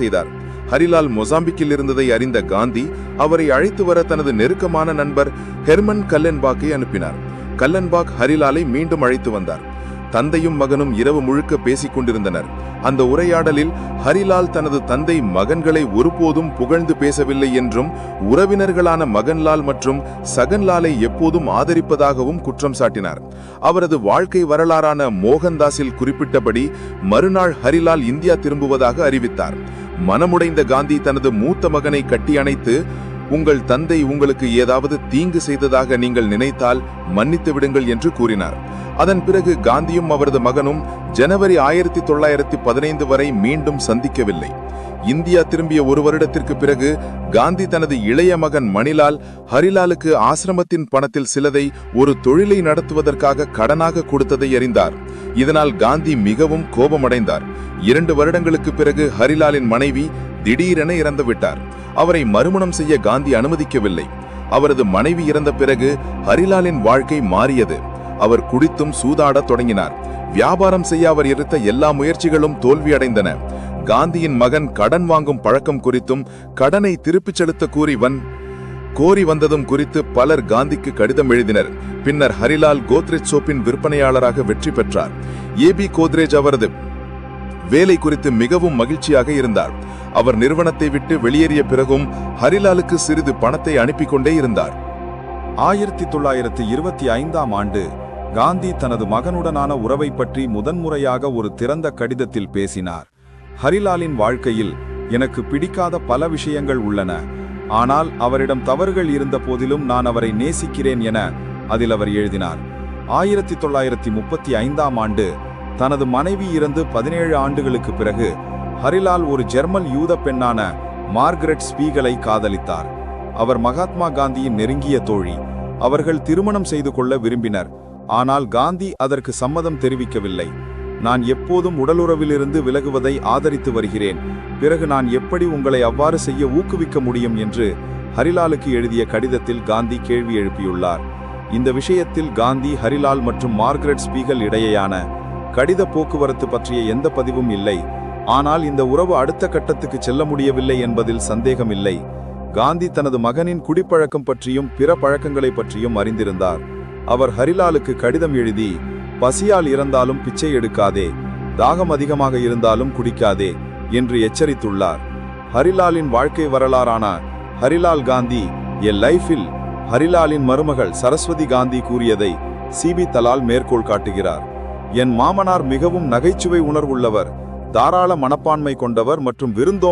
செய்தார். ஹரிலால் மொசாம்பிக்கில் இருந்ததை அறிந்த காந்தி அவரை அழைத்து வர தனது நெருக்கமான நண்பர் ஹெர்மன் கல்லன்பாக்கை அனுப்பினார். கல்லன்பாக் ஹரிலாலை மீண்டும் அழைத்து வந்தார். தந்தையும் மகனும் இரவு முழுக்க பேசிக் கொண்டிருந்தனர். அந்த உரையாடலில் ஹரிலால் தனது தந்தை மகன்களை ஒருபோதும் புகழ்ந்து பேசவில்லை என்றும் உறவினர்களான மகன்லால் மற்றும் சகன்லாலை எப்போதும் ஆதரிப்பதாகவும் குற்றம் சாட்டினார். அவரது வாழ்க்கை வரலாறான மோகன்தாஸில் குறிப்பிட்டபடி மறுநாள் ஹரிலால் இந்தியா திரும்புவதாக அறிவித்தார். மனமுடைந்த காந்தி தனது மூத்த மகனை கட்டி அணைத்து உங்கள் தந்தை உங்களுக்கு ஏதாவது தீங்கு செய்ததாக நீங்கள் நினைத்தால் மன்னித்து விடுங்கள் என்று கூறினார். அதன் பிறகு காந்தியும் அவரது மகனும் ஜனவரி ஆயிரத்தி தொள்ளாயிரத்தி பதினைந்து வரை மீண்டும் சந்திக்கவில்லை. இந்தியா திரும்பிய ஒரு வருடத்திற்கு பிறகு காந்தி தனது இளைய மகன் மணிலால் ஹரிலாலுக்கு ஆசிரமத்தின் பணத்தில் சிலதை ஒரு தொழிலை நடத்துவதற்காக கடனாக கொடுத்ததை அறிந்தார். இதனால் காந்தி மிகவும் கோபமடைந்தார். இரண்டு வருடங்களுக்கு பிறகு ஹரிலாலின் மனைவி திடீரென இறந்துவிட்டார். அவரை மறுமணம் செய்ய காந்தி அனுமதிக்கவில்லை. அவரது மனைவி இறந்த பிறகு ஹரிலாலின் வாழ்க்கை மாறியது. அவர் குடித்தும் சூதாடத் தொடங்கினார். வியாபாரம் செய்ய அவர் எடுத்த எல்லா முயற்சிகளும் தோல்வியடைந்தன. காந்தியின் மகன் கடன் வாங்கும் பழக்கம் குறித்தும் கடனை திருப்பிச் செலுத்த கூறி வன் கோரி வந்ததும் குறித்து பலர் காந்திக்கு கடிதம் எழுதினர். பின்னர் ஹரிலால் கோத்ரேஜ் சோப்பின் விற்பனையாளராக வெற்றி பெற்றார். ஏபி கோத்ரேஜ் அவரது வேலை குறித்து மிகவும் மகிழ்ச்சியாக இருந்தார். அவர் நிறுவனத்தை விட்டு வெளியேறிய பிறகும் ஹரிலாலுக்கு சிறிது பணத்தை அனுப்பி கொண்டே இருந்தார். ஆயிரத்தி தொள்ளாயிரத்தி இருபத்தி ஐந்தாம் ஆண்டு காந்தி தனது மகனுடனான உறவை பற்றி முதன்முறையாக ஒரு திறந்த கடிதத்தில் பேசினார். ஹரிலாலின் வாழ்க்கையில் எனக்கு பிடிக்காத பல விஷயங்கள் உள்ளன. ஆனால் அவரிடம் தவறுகள் இருந்த போதிலும் நான் அவரை நேசிக்கிறேன் என அதில் அவர் எழுதினார். ஆயிரத்தி தொள்ளாயிரத்தி முப்பத்தி ஐந்தாம் ஆண்டு தனது மனைவி இறந்து பதினேழு ஆண்டுகளுக்கு பிறகு ஹரிலால் ஒரு ஜெர்மன் யூத பெண்ணான மார்கரெட் ஸ்பீகலை காதலித்தார். அவர் மகாத்மா காந்தியின் நெருங்கிய தோழி. அவர்கள் திருமணம் செய்து கொள்ள விரும்பினர். ஆனால் காந்தி அதற்கு சம்மதம் தெரிவிக்கவில்லை. நான் எப்போதும் உடலுறவிலிருந்து விலகுவதை ஆதரித்து வருகிறேன். பிறகு நான் எப்படி உங்களை அவ்வாறு செய்ய ஊக்குவிக்க முடியும் என்று ஹரிலாலுக்கு எழுதிய கடிதத்தில் காந்தி கேள்வி எழுப்பியுள்ளார். இந்த விஷயத்தில் காந்தி ஹரிலால் மற்றும் மார்கரெட் ஸ்பீகல் இடையேயான கடித போக்குவரத்து பற்றிய எந்த பதிவும் இல்லை. ஆனால் இந்த உறவு அடுத்த கட்டத்துக்கு செல்ல முடியவில்லை என்பதில் சந்தேகமில்லை. காந்தி தனது மகனின் குடிப்பழக்கம் பற்றியும் பிற பழக்கங்களை பற்றியும் அறிந்திருந்தார். அவர் ஹரிலாலுக்கு கடிதம் எழுதி பசியால் இறந்தாலும் பிச்சை எடுக்காதே தாகம் அதிகமாக இருந்தாலும் குடிக்காதே என்று எச்சரித்துள்ளார். ஹரிலாலின் வாழ்க்கை வரலாறான ஹரிலால் காந்தி எ லைஃபில் ஹரிலாலின் மருமகள் சரஸ்வதி காந்தி கூறியதை சிபி தலால் மேற்கோள் காட்டுகிறார். என் மாமனார் மிகவும் நகைச்சுவை உணர்வுள்ளவர். தாராள மனப்பான்மை கொண்டவர் மற்றும் விருந்தோம்